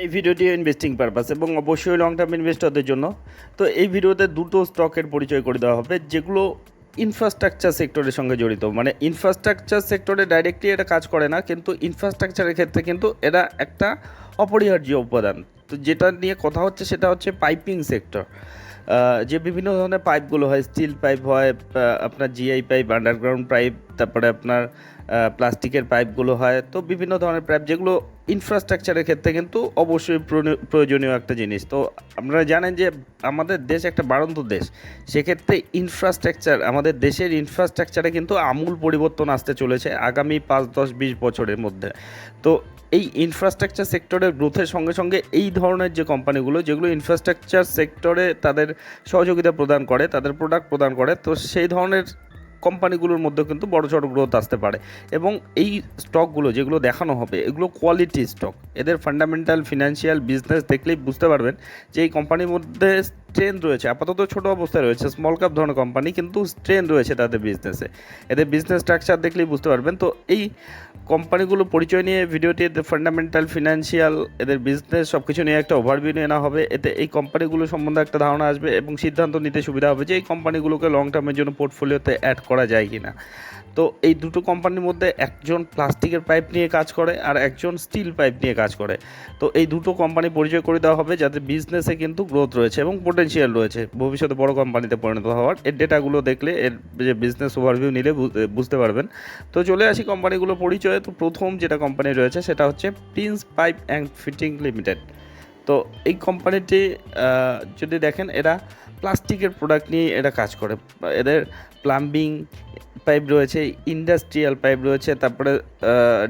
এই ভিডিওটি investing purpose এবং অবশ্যই লং টার্ম ইনভেস্টরদের জন্য। তো এই ভিডিওতে দুটো স্টকের পরিচয় করে দেওয়া হবে, যেগুলো ইনফ্রাস্ট্রাকচার সেক্টরের সঙ্গে জড়িত। মানে ইনফ্রাস্ট্রাকচার সেক্টরে ডাইরেক্টলি এটা কাজ করে না, কিন্তু ইনফ্রাস্ট্রাকচারের ক্ষেত্রে কিন্তু এটা একটা অপরিহার্য উপাদান। তো যেটা নিয়ে কথা হচ্ছে সেটা হচ্ছে পাইপিং সেক্টর যে বিভিন্ন ধরনের পাইপগুলো হয় স্টিল পাইপ হয় আপনার জিআই পাইপ আন্ডারগ্রাউন্ড পাইপ তারপরে আপনার প্লাস্টিকের পাইপগুলো হয়। তো বিভিন্ন ধরনের পাইপ যেগুলো ইনফ্রাস্ট্রাকচারের ক্ষেত্রে কিন্তু অবশ্যই প্রয়োজনীয়- একটা জিনিস। তো আপনারা জানেন যে আমাদের দেশ একটা বাড়ন্ত দেশ। সেক্ষেত্রে ইনফ্রাস্ট্রাকচার আমাদের দেশের ইনফ্রাস্ট্রাকচারে কিন্তু আমূল পরিবর্তন আসতে চলেছে আগামী পাঁচ, দশ, বিশ বছরের মধ্যে। তো এই ইনফ্রাস্ট্রাকচার সেক্টরের গ্রোথের সঙ্গে সঙ্গে এই ধরনের যে কোম্পানিগুলো যেগুলো ইনফ্রাস্ট্রাকচার সেক্টরে তাদের সহযোগিতা প্রদান করে, তাদের প্রোডাক্ট প্রদান করে, তো সেই ধরনের কোম্পানিগুলোর মধ্যে কিন্তু বড় সড়ো গ্রোথ আসতে পারে। এবং এই স্টকগুলো যেগুলো দেখানো হবে, এগুলো কোয়ালিটি স্টক এদের ফান্ডামেন্টাল ফিনান্সিয়াল বিজনেস দেখলেই বুঝতে পারবেন যে এই কোম্পানির মধ্যে স্ট্রেন্থ রয়েছে। আপাতত ছোট অবস্থায় রয়েছে স্মল ক্যাপ ধরনের কোম্পানি কিন্তু স্ট্রেন্থ রয়েছে তাদের বিজনেসে এদের বিজনেস স্ট্রাকচার দেখলেই বুঝতে পারবেন। তো এই কোম্পানিগুলো পরিচয় নিয়ে ভিডিওটি, এদের ফান্ডামেন্টাল ফিনান্সিয়াল এদের বিজনেস সব কিছু নিয়ে একটা ওভারভিউ নিয়ে নেওয়া হবে। এতে এই কোম্পানিগুলো সম্বন্ধে একটা ধারণা আসবে এবং সিদ্ধান্ত নিতে সুবিধা হবে যে এই কোম্পানিগুলোকে লং টার্মের জন্য পোর্টফোলিওতে অ্যাড করা যায় কি না তো এই দুটো কোম্পানির মধ্যে একজন প্লাস্টিকের পাইপ নিয়ে কাজ করে আর একজন স্টিল পাইপ নিয়ে কাজ করে। তো এই দুটো কোম্পানি পরিচয় করে দেওয়া হবে যাতে বিজনেসে কিন্তু গ্রোথ রয়েছে এবং পোটেনশিয়াল রয়েছে। ভবিষ্যতে বড় কোম্পানিতে পরিণত হওয়ার। এর ডেটাগুলো দেখলে এর যে বিজনেস ওভারভিউ নিলে বুঝতে পারবেন। তো চলে আসি কোম্পানিগুলো পরিচয়ে। তো প্রথম যেটা কোম্পানি রয়েছে সেটা হচ্ছে Prince Pipe and Fitting Limited তো এই কোম্পানিটি যদি দেখেন, এরা প্লাস্টিকের প্রোডাক্ট নিয়ে এরা কাজ করে। এদের প্লাম্বিং পাইপ রয়েছে ইন্ডাস্ট্রিয়াল পাইপ রয়েছে, তারপরে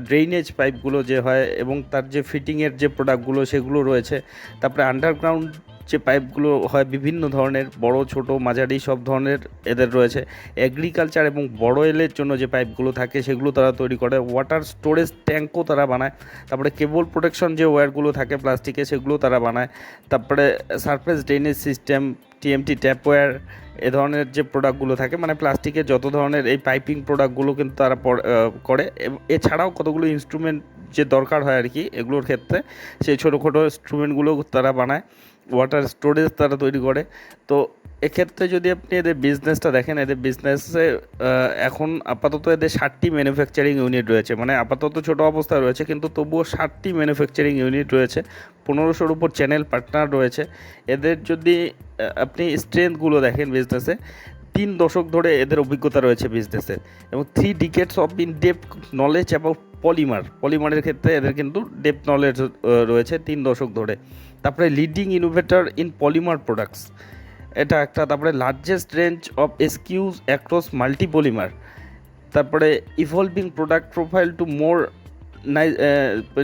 ড্রেনেজ পাইপগুলো যে হয় এবং তার যে ফিটিংয়ের যে প্রোডাক্টগুলো সেগুলো রয়েছে, তারপরে আন্ডারগ্রাউন্ড যে পাইপগুলো হয় বিভিন্ন ধরনের, বড়, ছোট, মাঝারি, সব ধরনের এদের রয়েছে। এগ্রিকালচার এবং বড় এলের জন্য যে পাইপগুলো থাকে, সেগুলো তারা তৈরি করে। ওয়াটার স্টোরেজ ট্যাঙ্কও তারা বানায়। তারপরে কেবল প্রোটেকশন যে ওয়্যারগুলো থাকে প্লাস্টিকে সেগুলো তারা বানায়। তারপরে surface drainage system TMT tap wire এ ধরনের যে প্রোডাক্টগুলো থাকে মানে প্লাস্টিকের যত ধরনের এই পাইপিং প্রোডাক্টগুলো কিন্তু তারা করে। এছাড়াও কতগুলো ইনস্ট্রুমেন্ট যে দরকার হয় আর কি, এগুলোর ক্ষেত্রে, সেই ছোটো ছোটো ইনস্ট্রুমেন্টগুলো তারা বানায়। ওয়াটার স্টোরেজ তারা তৈরি করে। তো এক্ষেত্রে যদি আপনি এদের বিজনেসটা দেখেন, এদের বিজনেসে এখন আপাতত এদের ষাটটি ম্যানুফ্যাকচারিং ইউনিট রয়েছে। মানে আপাতত ছোট অবস্থায় রয়েছে, কিন্তু তবুও ষাটটি ম্যানুফ্যাকচারিং ইউনিট রয়েছে। পনেরোশোর উপর চ্যানেল পার্টনার রয়েছে। এদের যদি আপনি স্ট্রেংথগুলো দেখেন বিজনেসে তিন দশক ধরে এদের অভিজ্ঞতা রয়েছে বিজনেসে এবং three decades of in depth knowledge about polymer, পলিমারের ক্ষেত্রে এদের কিন্তু ডেপ নলেজ রয়েছে তিন দশক ধরে। তারপরে leading innovator in polymer products এটা একটা, তারপরে largest range of SKUs across multi polymer তারপরে evolving product profile to more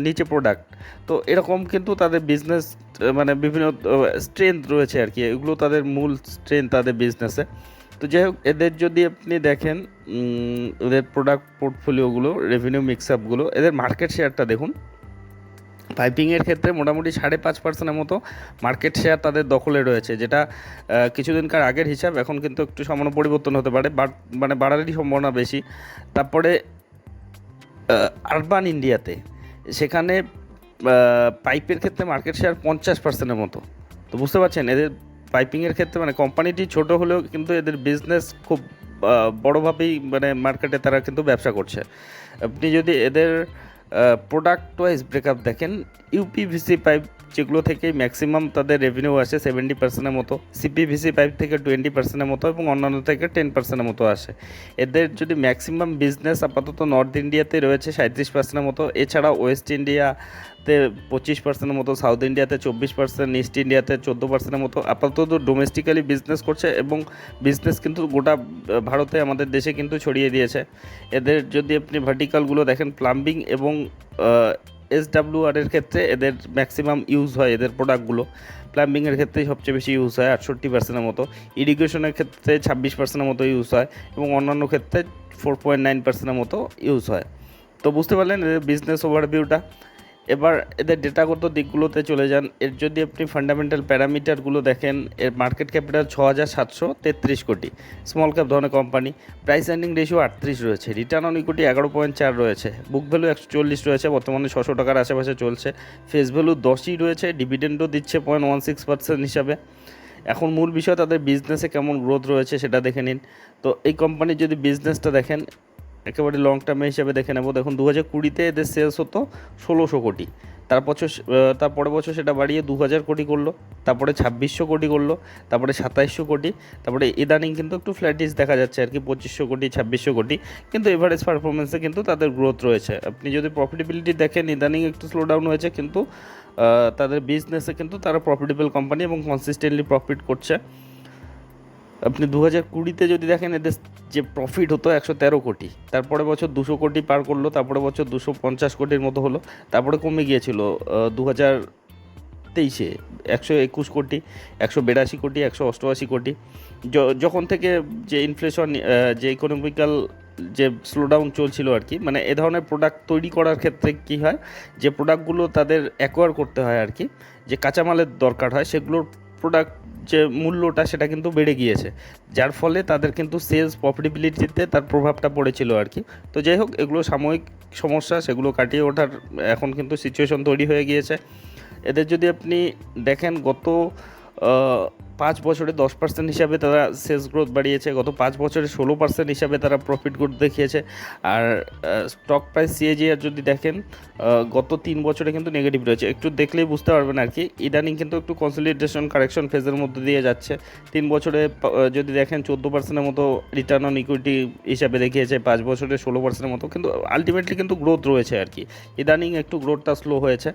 niche product তো এরকম কিন্তু তাদের বিজনেস মানে বিভিন্ন স্ট্রেংথ রয়েছে আর কি, এগুলো তাদের মূল স্ট্রেংথ তাদের বিজনেসে তো যাই হোক, এদের যদি আপনি দেখেন এদের প্রোডাক্ট পোর্টফোলিওগুলো রেভিনিউ মিক্স আপগুলো এদের মার্কেট শেয়ারটা দেখুন। পাইপিংয়ের ক্ষেত্রে মোটামুটি সাড়ে পাঁচ পার্সেন্টের মতো মার্কেট শেয়ার তাদের দখলে রয়েছে, যেটা কিছুদিনকার আগের হিসাব, এখন কিন্তু একটু সামান্য পরিবর্তন হতে পারে মানে বাড়ারই সম্ভাবনা বেশি। তারপরে আরবান ইন্ডিয়াতে সেখানে পাইপের ক্ষেত্রে মার্কেট শেয়ার পঞ্চাশ পার্সেন্টের মতো। তো বুঝতে পারছেন? এদের পাইপিংয়ের ক্ষেত্রে মানে কোম্পানিটি ছোট হলেও কিন্তু এদের বিজনেস খুব বড়োভাবেই মানে মার্কেটে তারা কিন্তু ব্যবসা করছে। আপনি যদি এদের প্রোডাক্ট ওয়াইজ ব্রেকআপ দেখেন ইউপিভিসি পাইপ যেগুলো থেকে ম্যাক্সিমাম তাদের রেভিনিউ আসে সেভেন্টি পার্সেন্টের মতো সিপিভিসি পাইপ থেকে টোয়েন্টি পার্সেন্টের মতো এবং অন্যান্য থেকে টেন পার্সেন্টের মতো আসে। এদের যদি ম্যাক্সিমাম বিজনেস আপাতত নর্থ ইন্ডিয়াতে রয়েছে সাঁত্রিশ পার্সেন্টের মতো এছাড়া ওয়েস্ট ইন্ডিয়াতে পঁচিশ পার্সেন্টের মতো সাউথ ইন্ডিয়াতে চব্বিশ পার্সেন্ট ইস্ট ইন্ডিয়াতে চোদ্দ পার্সেন্টের মতো, আপাতত ডোমেস্টিক্যালি বিজনেস করছে এবং বিজনেস কিন্তু গোটা ভারতে আমাদের দেশে কিন্তু ছড়িয়ে দিয়েছে। এদের যদি আপনি ভার্টিক্যালগুলো দেখেন প্লাম্বিং এবং এস ডাব্লিউ আর এর ক্ষেত্রে এদের ম্যাক্সিমাম ইউজ হয় এদের প্রোডাক্টগুলো প্লাম্বিংয়ের ক্ষেত্রে সবচেয়ে বেশি ইউজ হয় আটষট্টি পার্সেন্টের মতো। ইরিগেশনের ক্ষেত্রে ছাব্বিশ পার্সেন্টের মতো ইউজ হয় এবং অন্যান্য ক্ষেত্রে ফোর পয়েন্ট নাইন পার্সেন্টের মতো ইউজ হয়। তো বুঝতে পারলেন এদের বিজনেস ওভারভিউটা এবার এদের ডেটাগত দিকগুলোতে চলে যান। এর যদি আপনি ফান্ডামেন্টাল প্যারামিটারগুলো দেখেন, এর মার্কেট ক্যাপিটাল ছ হাজার সাতশো তেত্রিশ কোটি স্মল ক্যাপ ধরনের কোম্পানি প্রাইস আর্নিং রেশিও আটত্রিশ রয়েছে রিটার্ন অন ইকুইটি এগারো পয়েন্ট চার রয়েছে বুক ভ্যালু একশো চল্লিশ রয়েছে, বর্তমানে ছশো টাকার আশেপাশে চলছে। ফেস ভ্যালু দশই রয়েছে ডিভিডেন্ডও দিচ্ছে পয়েন্ট ওয়ান সিক্স পার্সেন্ট হিসাবে। এখন মূল বিষয় তাদের বিজনেসে কেমন গ্রোথ রয়েছে সেটা দেখে নিন। তো এই কোম্পানির যদি বিজনেসটা দেখেন একেবারে লং টার্মে হিসাবে দেখে নেব। দেখুন দু হাজার কুড়িতে এদের সেলস হতো ষোলোশো কোটি। তার বছর তারপরে বছর সেটা বাড়িয়ে দু হাজার কোটি করল। তারপরে ছাব্বিশশো কোটি করল। তারপরে সাতাইশশো কোটি। তারপরে ইদানিং কিন্তু একটু ফ্ল্যাটিস দেখা যাচ্ছে আর কি, পঁচিশশো কোটি, ছাব্বিশশো কোটি। কিন্তু এভারেজ পারফরমেন্সে কিন্তু তাদের গ্রোথ রয়েছে। আপনি যদি প্রফিটেবিলিটি দেখেন, ইদানিং একটু স্লো ডাউন হয়েছে কিন্তু তাদের বিজনেসে কিন্তু তারা প্রফিটেবল কোম্পানি এবং কনসিস্টেন্টলি প্রফিট করছে। আপনি দু হাজার কুড়িতে যদি দেখেন এদের যে প্রফিট হতো একশো তেরো কোটি, তারপরে বছর দুশো কোটি পার করল, তারপরে বছর দুশো পঞ্চাশ কোটির মতো হলো, তারপরে কমে গিয়েছিল দু হাজার তেইশে একশো একুশ কোটি, একশো বিরাশি কোটি, একশো অষ্টআশি কোটি। যখন থেকে যে ইনফ্লেশন যে ইকোনমিক্যাল যে স্লোডাউন চলছিল আর কি মানে এ ধরনের প্রোডাক্ট তৈরি করার ক্ষেত্রে কী হয়, যে প্রোডাক্টগুলো তাদের অ্যাকোয়ার করতে হয় আর কি, যে কাঁচামালের দরকার হয়, সেগুলোর প্রোডাক্ট যে মূল্যটা সেটা কিন্তু বেড়ে গিয়েছে। যার ফলে তাদের কিন্তু সেলস প্রফিটেবিলিটিতে তার প্রভাবটা পড়েছিল আর কি। তো যাই হোক, এগুলো সাময়িক সমস্যা, সেগুলো কাটিয়ে ওঠার এখন কিন্তু সিচুয়েশন তৈরি হয়ে গিয়েছে। এদের যদি আপনি দেখেন, গত পাঁচ বছরে দশ পার্সেন্ট হিসাবে তারা সেলস গ্রোথ বাড়িয়েছে, গত পাঁচ বছরে ষোলো পার্সেন্ট হিসাবে তারা প্রফিট গ্রোথ দেখিয়েছে। আর স্টক প্রাইস সিএজিআর যদি দেখেন গত তিন বছরে কিন্তু নেগেটিভ রয়েছে। একটু দেখলেই বুঝতে পারবেন আর কি। ইদানিং কিন্তু একটু কনসলিডেশন কারেকশন ফেজের মধ্যে দিয়ে যাচ্ছে। তিন বছরে যদি দেখেন চোদ্দ পার্সেন্টের মতো রিটার্ন অন ইকুইটি হিসাবে দেখিয়েছে, পাঁচ বছরে ষোলো পার্সেন্টের মতো। কিন্তু আলটিমেটলি কিন্তু গ্রোথ রয়েছে আর কি। ইদানিং একটু গ্রোথটা স্লো হয়েছে।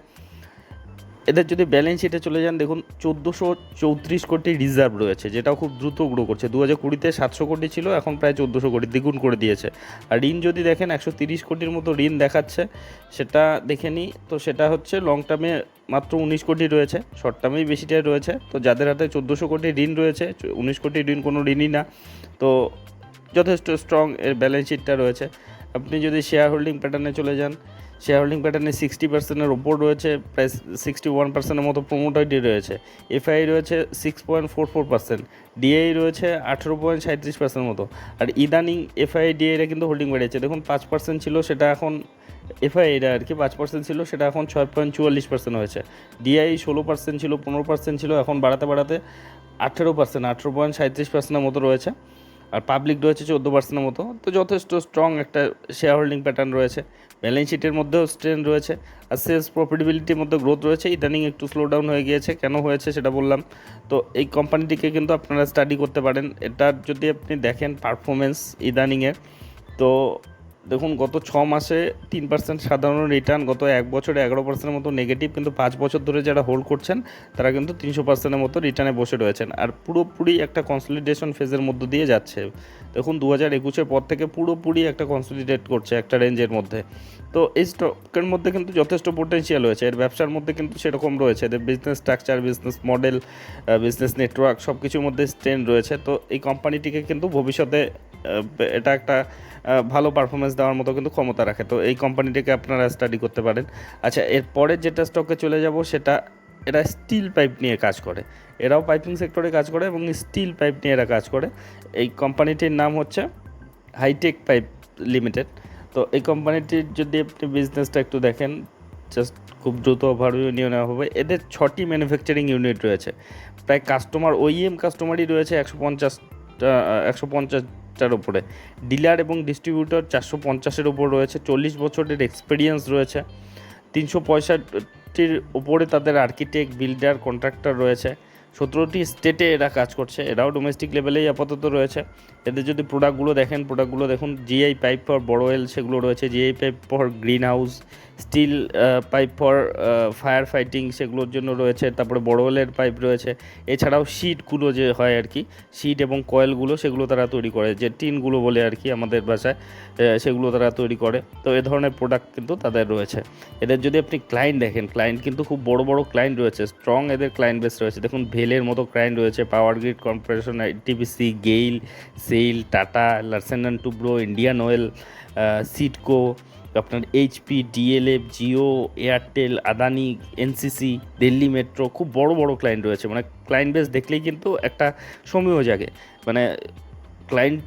এদের যদি ব্যালেন্স শিটে চলে যান, দেখুন, চোদ্দোশো চৌত্রিশ কোটি রিজার্ভ রয়েছে, যেটাও খুব দ্রুত গ্রো করছে। দু হাজার কুড়িতে সাতশো কোটি ছিল, এখন প্রায় চোদ্দোশো কোটি দ্বিগুণ করে দিয়েছে। আর ঋণ যদি দেখেন, একশো তিরিশ কোটির মতো ঋণ দেখাচ্ছে, সেটা দেখে নিই। তো সেটা হচ্ছে লং টার্মে মাত্র উনিশ কোটি রয়েছে শর্ট টার্মেই বেশিটাই রয়েছে। তো যাদের হাতে চোদ্দোশো কোটি ঋণ রয়েছে, উনিশ কোটি ঋণ কোনো ঋণই না। তো যথেষ্ট স্ট্রং এর ব্যালেন্স শিটটা রয়েছে। আপনি যদি শেয়ার হোল্ডিং প্যাটার্নে চলে যান শেয়ার হোল্ডিং প্যাটার্নে সিক্সটি পার্সেন্টের ওপর রয়েছে, প্রায় সিক্সটি ওয়ান পার্সেন্টের মতো প্রোমোটারটি রয়েছে। এফআই রয়েছে six point four four percent DI রয়েছে আঠেরো পয়েন্ট সাঁত্রিশ পার্সেন্ট মতো। আর ইদানিং এফআই ডিআইরা কিন্তু হোল্ডিং বেড়েছে দেখুন, পাঁচ পার্সেন্ট ছিল, সেটা এখন এফআইটা আর কি, পাঁচ পার্সেন্ট ছিল, সেটা এখন ছয় পয়েন্ট চুয়াল্লিশ পার্সেন্ট হয়েছে। ডিআই ষোলো পার্সেন্ট ছিল, পনেরো পার্সেন্ট ছিল, এখন বাড়াতে বাড়াতে আঠেরো পার্সেন্ট আঠেরো পয়েন্ট সাঁত্রিশ পার্সেন্টের মতো রয়েছে। আর পাবলিক রয়েছে চোদ্দ পার্সেন্টের মতো। তো যথেষ্ট স্ট্রং একটা শেয়ার হোল্ডিং প্যাটার্ন রয়েছে। ব্যালেন্স শিটের মধ্যেও স্ট্রেন রয়েছে আর সেলস প্রফিটেবিলিটির মধ্যে গ্রোথ রয়েছে। ইদানিং একটু স্লো ডাউন হয়ে গিয়েছে। কেন হয়েছে সেটা বললাম। তো এই কোম্পানিটিকে কিন্তু আপনারা স্টাডি করতে পারেন। এটা যদি আপনি দেখেন পারফরমেন্স ইদানিংয়ের তো দেখুন, গত ছ মাসে তিন পার্সেন্ট সাধারণ রিটার্ন গত এক বছরে এগারো পার্সেন্টের মতো নেগেটিভ কিন্তু পাঁচ বছর ধরে যারা হোল্ড করছেন, তারা কিন্তু তিনশো পার্সেন্টের মতো রিটার্নে বসে রয়েছেন। আর পুরোপুরি একটা কনসলিডেশন ফেজের মধ্য দিয়ে যাচ্ছে। দেখুন, দু হাজার একুশের পর থেকে পুরোপুরি একটা কনসলিডেট করছে একটা রেঞ্জের মধ্যে। তো এই স্টকের মধ্যে কিন্তু যথেষ্ট পোটেনশিয়াল রয়েছে। এর ব্যবসার মধ্যে কিন্তু সেরকম রয়েছে। এদের business structure business model business network সব কিছুর মধ্যে স্ট্রেন রয়েছে। তো এই কোম্পানিটিকে কিন্তু ভবিষ্যতে এটা একটা ভালো পারফরমেন্স দেওয়ার মতো কিন্তু ক্ষমতা রাখে। তো এই কোম্পানিটিকে আপনারা স্টাডি করতে পারেন। আচ্ছা এরপরে যেটা স্টকে চলে যাব, সেটা এরা স্টিল পাইপ নিয়ে কাজ করে। এরাও পাইপিং সেক্টরে কাজ করে এবং স্টিল পাইপ নিয়ে এরা কাজ করে। এই কোম্পানিটির নাম হচ্ছে হাইটেক পাইপ লিমিটেড তো এই কোম্পানিটির যদি আপনি বিজনেসটা একটু দেখেন জাস্ট খুব দ্রুত ওভারভিউ নিয়ে নেওয়া হবে। এদের ছটি ম্যানুফ্যাকচারিং ইউনিট রয়েছে। প্রায় কাস্টমার ওইএম কাস্টমারই রয়েছে একশো পঞ্চাশটা একশো পঞ্চাশটার ওপরে ডিলার এবং ডিস্ট্রিবিউটর চারশো পঞ্চাশের ওপর রয়েছে, চল্লিশ বছরের এক্সপিরিয়েন্স রয়েছে। তিনশো পঁয়ষট্টির ওপরে তাদের আর্কিটেক্ট বিল্ডার কন্ট্রাক্টর রয়েছে। সতেরোটি স্টেটে এরা কাজ করছে। এরাও ডোমেস্টিক লেভেলেই আপাতত রয়েছে। এদের যদি প্রোডাক্টগুলো দেখেন প্রোডাক্টগুলো দেখুন GI pipe for bore well সেগুলো রয়েছে। GI pipe for green house steel pipe for fire fighting সেগুলোর জন্য রয়েছে। তারপরে বড় ওয়েলের পাইপ রয়েছে। এছাড়াও শিটগুলো যে হয় আর কি শিট এবং কয়েলগুলো সেগুলো তারা তৈরি করে। যে টিনগুলো বলে আর কি আমাদের ভাষায় সেগুলো তারা তৈরি করে। তো এ ধরনের প্রোডাক্ট কিন্তু তাদের রয়েছে। এদের যদি আপনি ক্লায়েন্ট দেখেন ক্লায়েন্ট কিন্তু খুব বড় বড় ক্লায়েন্ট রয়েছে। স্ট্রং এদের ক্লায়েন্ট বেস রয়েছে। দেখুন ভেলের মতো ক্লায়েন্ট রয়েছে। Power grid corporation TPC GAIL SAIL Tata Larsen and Toubro, Indian Oil সিটকো, আপনার HP, DLF, Jio, Airtel, Adani, NCC, Delhi metro, খুব বড় বড় ক্লায়েন্ট রয়েছে। মানে ক্লায়েন্ট বেস দেখলেই কিন্তু একটা সমীহ জাগে মানে ক্লায়েন্ট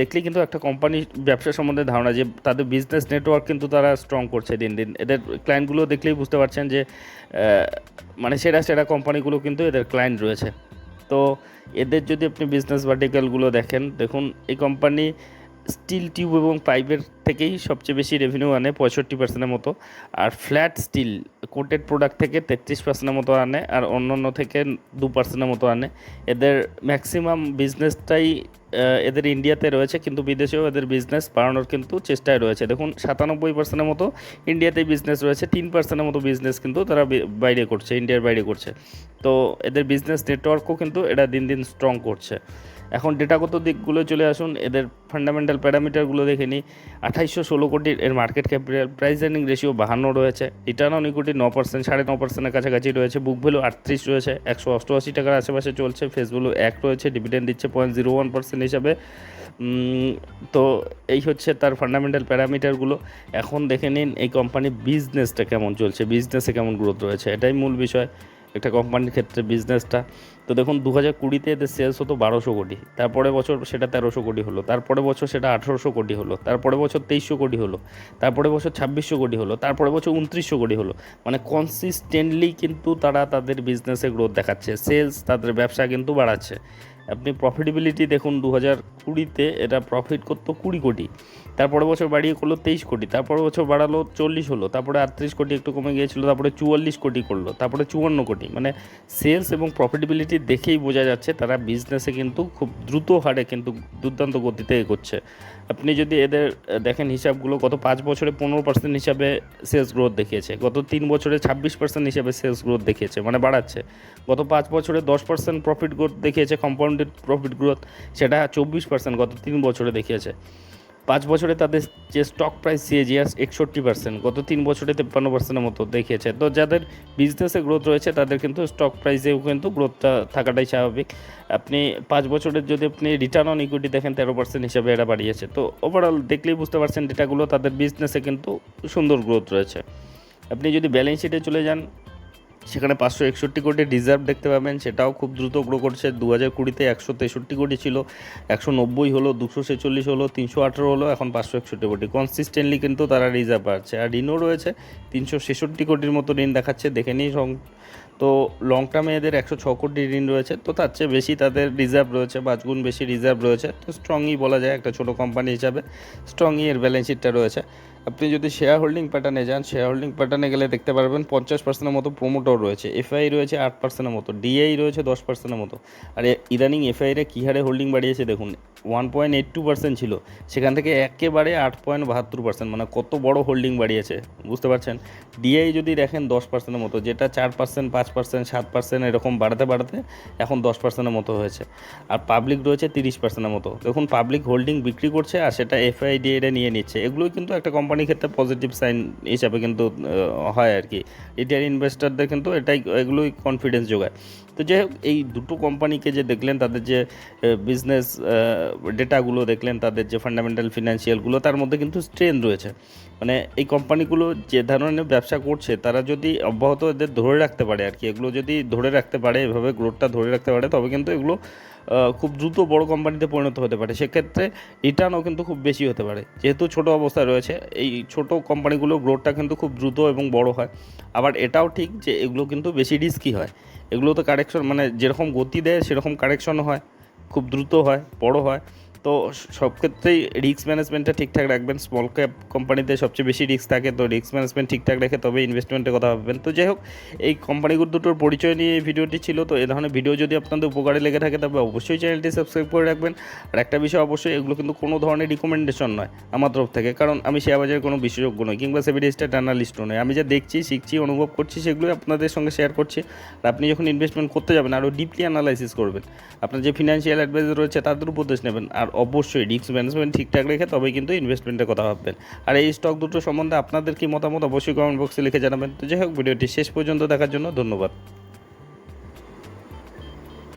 দেখলেই কিন্তু একটা কোম্পানি ব্যবসা সম্বন্ধে ধারণা যে তাদের বিজনেস নেটওয়ার্ক কিন্তু তারা স্ট্রং করছে দিন দিন। এদের ক্লায়েন্টগুলো দেখলেই বুঝতে পারছেন যে মানে সেরা সেরা কোম্পানিগুলো কিন্তু এদের ক্লায়েন্ট রয়েছে। তো এদের যদি আপনি বিজনেস ভার্টিক্যালগুলো দেখেন, দেখুন এই কোম্পানি স্টিল টিউব এবং পাইপের থেকেই সবচেয়ে বেশি রেভিনিউ আনে পঁয়ষট্টি পার্সেন্টের মতো। আর ফ্ল্যাট স্টিল কোটেড প্রোডাক্ট থেকে তেত্রিশ পার্সেন্টের মতো আনে আর অন্য অন্য থেকে দু পার্সেন্টের মতো আনে। এদের ম্যাক্সিমাম বিজনেসটাই এদের ইন্ডিয়াতে রয়েছে কিন্তু বিদেশেও এদের বিজনেস বাড়ানোর কিন্তু চেষ্টায় রয়েছে। দেখুন, সাতানব্বই পার্সেন্টের মতো ইন্ডিয়াতেই বিজনেস রয়েছে, তিন পার্সেন্টের মতো বিজনেস কিন্তু তারা বাইরে করছে ইন্ডিয়ার বাইরে করছে। তো এদের বিজনেস নেটওয়ার্কও কিন্তু এটা দিন দিন স্ট্রং করছে। এখন ডেটাগত দিকগুলো চলে আসুন, এদের ফান্ডামেন্টাল প্যারামিটারগুলো দেখে নিই। আঠাইশশো ষোলো কোটির এর market capital price earning ratio বাহান্ন রয়েছে। রিটার্ন অন ইকুইটি ন পার্সেন্ট সাড়ে ন পার্সেন্টের কাছাকাছি রয়েছে। বুক ভ্যালু আটত্রিশ রয়েছে। একশো অষ্টআশি টাকার আশেপাশে চলছে। ফেস ভ্যালু এক রয়েছে। ডিভিডেন্ড দিচ্ছে পয়েন্ট জিরো ওয়ান পার্সেন্ট হিসাবে। তো এই হচ্ছে তার ফান্ডামেন্টাল প্যারামিটারগুলো এখন দেখে নিন এই কোম্পানির বিজনেসটা কেমন চলছে। বিজনেসে কেমন গ্রোথ রয়েছে? এটাই মূল বিষয়। একটা কোম্পানির ক্ষেত্রে বিজনেসটা তো দেখুন দু হাজার কুড়িতে এদের সেলস হতো বারোশো কোটি। তারপরে বছর সেটা তেরোশো কোটি হলো। তারপরে বছর সেটা আঠেরোশো কোটি হলো। তারপরে বছর তেইশশো কোটি হলো। তারপরে বছর ছাব্বিশশো কোটি হলো। তারপরে বছর উনত্রিশশো কোটি হলো। মানে কনসিস্টেন্টলি কিন্তু তারা তাদের বিজনেসে গ্রোথ দেখাচ্ছে। সেলস তাদের ব্যবসা কিন্তু বাড়াচ্ছে। আপনি প্রফিটেবিলিটি দেখুন দু হাজার কুড়িতে এটা প্রফিট করতো কুড়ি কোটি। তারপরে বছর বাড়িয়ে করল তেইশ কোটি। তারপরে বছর বাড়ালো চল্লিশ হলো। তারপরে আটত্রিশ কোটি একটু কমে গিয়েছিল। তারপরে চুয়াল্লিশ কোটি করল। তারপরে চুয়ান্ন কোটি মানে সেলস এবং প্রফিটেবিলিটি দেখেই বোঝা যাচ্ছে তারা বিজনেসে কিন্তু খুব দ্রুত হারে কিন্তু দুর্দান্ত গতিতে এগোচ্ছে। আপনি যদি এদের দেখেন হিসাবগুলো, গত পাঁচ বছরে পনেরো পার্সেন্ট হিসাবে সেলস গ্রোথ দেখিয়েছে। গত তিন বছরে ছাব্বিশ পার্সেন্ট হিসাবে সেলস গ্রোথ দেখিয়েছে। মানে বাড়াচ্ছে। গত পাঁচ বছরে দশ পার্সেন্ট প্রফিট গ্রোথ দেখিয়েছে। কম্পাউন্ডেড প্রফিট গ্রোথ সেটা চব্বিশ পার্সেন্ট গত তিন বছরে দেখিয়েছে। পাঁচ বছরে তাদের যে স্টক প্রাইস সিএজিআর একষট্টি পার্সেন্ট গত তিন বছরে তেপ্পান্ন পার্সেন্টের মতো দেখিয়েছে। তো যাদের বিজনেসে গ্রোথ রয়েছে, তাদের কিন্তু স্টক প্রাইসেও কিন্তু গ্রোথটা থাকাটাই স্বাভাবিক। আপনি পাঁচ বছরের যদি আপনি রিটার্ন অন ইকুইটি দেখেন, তেরো পার্সেন্ট হিসাবে এরা বাড়িয়েছে। তো ওভারঅল দেখলেই বুঝতে পারছেন ডেটাগুলো তাদের বিজনেসে কিন্তু সুন্দর গ্রোথ রয়েছে। আপনি যদি ব্যালেন্স শিটে চলে যান সেখানে পাঁচশো একষট্টি কোটি রিজার্ভ দেখতে পাবেন। সেটাও খুব দ্রুত গ্রো করছে। দু হাজার কুড়িতে একশো তেষট্টি কোটি ছিল, একশো নব্বই হলো, দুশো ছেচল্লিশ হলো, তিনশো আঠেরো হলো, এখন পাঁচশো একষট্টি কোটি। কনসিস্টেন্টলি কিন্তু তারা রিজার্ভ বাড়ছে। আর ঋণও রয়েছে, তিনশো ছেষট্টি কোটির মতো ঋণ দেখাচ্ছে। দেখে নিই তো লং টার্মে এদের একশো ছ কোটি ঋণ রয়েছে। তো তার চেয়ে বেশি তাদের রিজার্ভ রয়েছে, পাঁচ গুণ বেশি রিজার্ভ রয়েছে। তো স্ট্রংই বলা যায় একটা ছোটো কোম্পানি হিসাবে। স্ট্রংই এর ব্যালেন্স শিটটা রয়েছে। আপনি যদি শেয়ার হোল্ডিং প্যাটার্নে যান শেয়ার হোল্ডিং প্যাটার্নে গেলে দেখতে পারবেন পঞ্চাশ পার্সেন্টের মতো প্রোমোটর রয়েছে এফআই রয়েছে আট পার্সেন্টের মতো ডিআই রয়েছে দশ পার্সেন্টের মতো। আর ইদানিং এফআইরে কী হারে হোল্ডিং বাড়িয়েছে দেখুন one point eight two percent ছিল, সেখান থেকে একেবারে আট পয়েন্ট বাহাত্তর পার্সেন্ট মানে কত বড় হোল্ডিং বাড়িয়েছে, বুঝতে পারছেন? ডিআই যদি দেখেন দশ পার্সেন্টের মতো, যেটা চার পার্সেন্ট পাঁচ পার্সেন্ট সাত পার্সেন্ট এরকম বাড়াতে বাড়াতে এখন দশ পার্সেন্টের মতো হয়েছে। আর পাবলিক রয়েছে তিরিশ পার্সেন্টের মতো। দেখুন পাবলিক হোল্ডিং বিক্রি করছে আর সেটা এফআইডিএটা নিয়ে নিচ্ছে। এগুলোই কিন্তু একটা কোম্পানির ক্ষেত্রে পজিটিভ সাইন হিসাবে কিন্তু হয় আর কি। রিটেল ইনভেস্টারদের কিন্তু এটাই, এগুলোই কনফিডেন্স যোগায়। তো যাই হোক, এই দুটো কোম্পানিকে যে দেখলেন, তাদের যে বিজনেস ডেটাগুলো দেখলেন, তাদের যে ফান্ডামেন্টাল ফিনান্সিয়ালগুলো তার মধ্যে কিন্তু স্ট্রেন রয়েছে। মানে এই কোম্পানিগুলো যে ধরনের ব্যবসা করছে, তারা যদি অব্যাহত এদের ধরে রাখতে পারে আর কি, এগুলো যদি ধরে রাখতে পারে, এভাবে গ্রোথটা ধরে রাখতে পারে, তবে কিন্তু এগুলো খুব দ্রুত বড় কোম্পানিতে পরিণত হতে পারে। সেক্ষেত্রে রিটার্নও কিন্তু খুব বেশি হতে পারে। যেহেতু ছোট অবস্থায় রয়েছে, এই ছোট কোম্পানিগুলো গ্রোথটা কিন্তু খুব দ্রুত এবং বড় হয়। আবার এটাও ঠিক যে এগুলো কিন্তু বেশি রিস্কি হয়। এগুলো তো কারেকশন মানে যেরকম গতি দেয়, সেরকম কারেকশনও হয়। খুব দ্রুত হয়, বড় হয়। তো সব ক্ষেত্রেই রিস্ক ম্যানেজমেন্টটা ঠিকঠাক রাখবেন। স্মল ক্যাপ কোম্পানিতে সবচেয়ে বেশি রিস্ক থাকে, তো রিস্ক ম্যানেজমেন্ট ঠিকঠাক রেখে তবে ইনভেস্টমেন্টের কথা ভাববেন। তো যাই হোক, এই কোম্পানিগুলো দুটোর পরিচয় নিয়ে এই ভিডিওটি ছিল, তো এ ধরনের ভিডিও যদি আপনাদের উপকারে লেগে থাকে, তবে অবশ্যই চ্যানেলটি সাবস্ক্রাইব করে রাখবেন। আর একটা বিষয় অবশ্যই, এগুলো কিন্তু কোনো ধরনের রিকমেন্ডেশন নয়, আমার তরফ থেকে। কারণ আমি শেয়ার বাজারের কোনো বিশেষজ্ঞ নই, কিংবা সেভিডি স্টার অ্যানালিস্টও নয় আমি যা দেখছি, শিখছি, অনুভব করছি সেগুলো আপনাদের সঙ্গে শেয়ার করছি। আর আপনি যখন ইনভেস্টমেন্ট করতে যাবেন, আরও ডিপলি অ্যানালাইসিস করবেন। আপনার যে ফিনান্সিয়াল অ্যাডভাইজার রয়েছে, তাদের উপদেশ নেবেন। আর অবশ্যই রিস্ক ম্যানেজমেন্ট ঠিকঠাক রেখে তবে কিন্তু ইনভেস্টমেন্টের কথা ভাববেন। আর এই স্টক দুটো সম্বন্ধে আপনাদের কি মতামত অবশ্যই কমেন্ট বক্সে লিখে জানাবেন। তো যাই হোক, ভিডিওটি শেষ পর্যন্ত দেখার জন্য ধন্যবাদ।